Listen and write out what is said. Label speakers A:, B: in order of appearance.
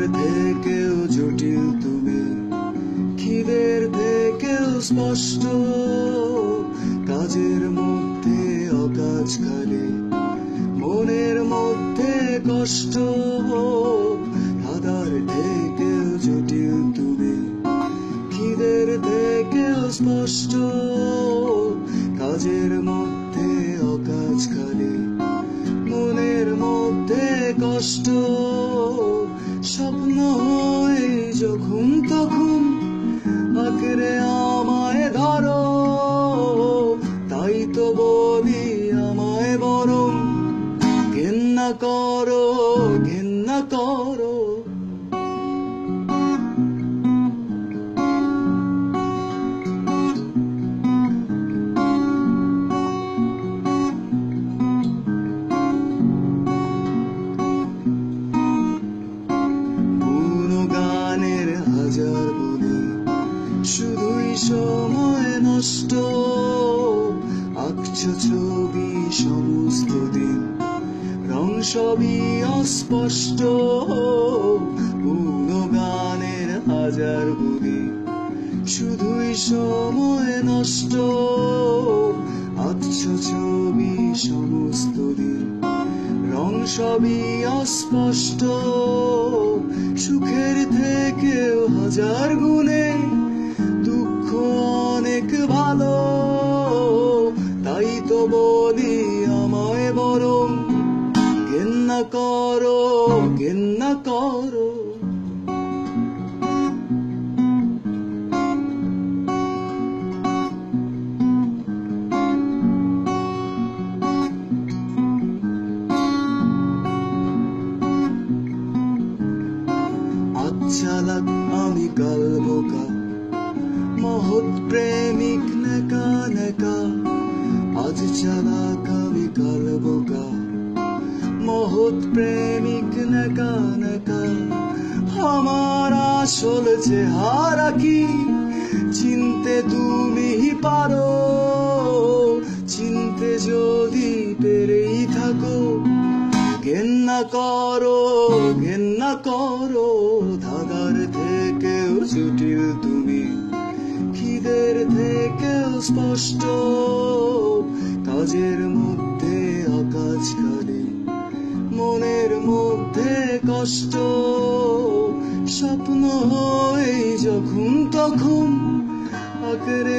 A: থেকেও জটিল তুমি। খিদের থেকেও স্পষ্ট। কাজের মধ্যে অকাজ খালি। মনের মধ্যে কষ্ট। ধাঁধার থেকেও জটিল তুমি। খিদের থেকেও স্পষ্ট। কাজের মধ্যে অকাজ খালি। মনের মধ্যে কষ্ট। স্বপ্ন হয় যখন তখন আঁকড়ে আমায় ধরো। তাই তো বলি আমায় বরং ঘেন্না করো ঘেন্না করো। সময় নষ্ট। আঁকছ ছবি সমস্ত দিন। রং সবই অস্পষ্ট। গানের হাজার শুধুই সময় নষ্ট। আঁকছ ছবি সমস্ত দিন। রং সবই অস্পষ্ট। সুখের থেকেও হাজার গুণে। বলি আমায় বরং ঘেন্না করো ঘেন্না করো। আচ্ছালাক আমি কাল বোকা। মহৎ প্রেমিক, নেকা নেকা। আজ চালাক আমি কাল বোকা মহৎ প্রেমিক নেকা নেকা। আমার আসল চেহারা কি? চিনতে তুমি পারো। চিনতে যদি পেরেই থাকো। ঘেন্না করো ঘেন্না করো। ধাঁধার থেকেও জটিল তুমি। খিদের থেকেও স্পষ্ট। কাজের মধ্যে আকাশ কালে মনের মধ্যে কষ্ট। স্বপ্ন হয় যখন তখন আঁকড়ে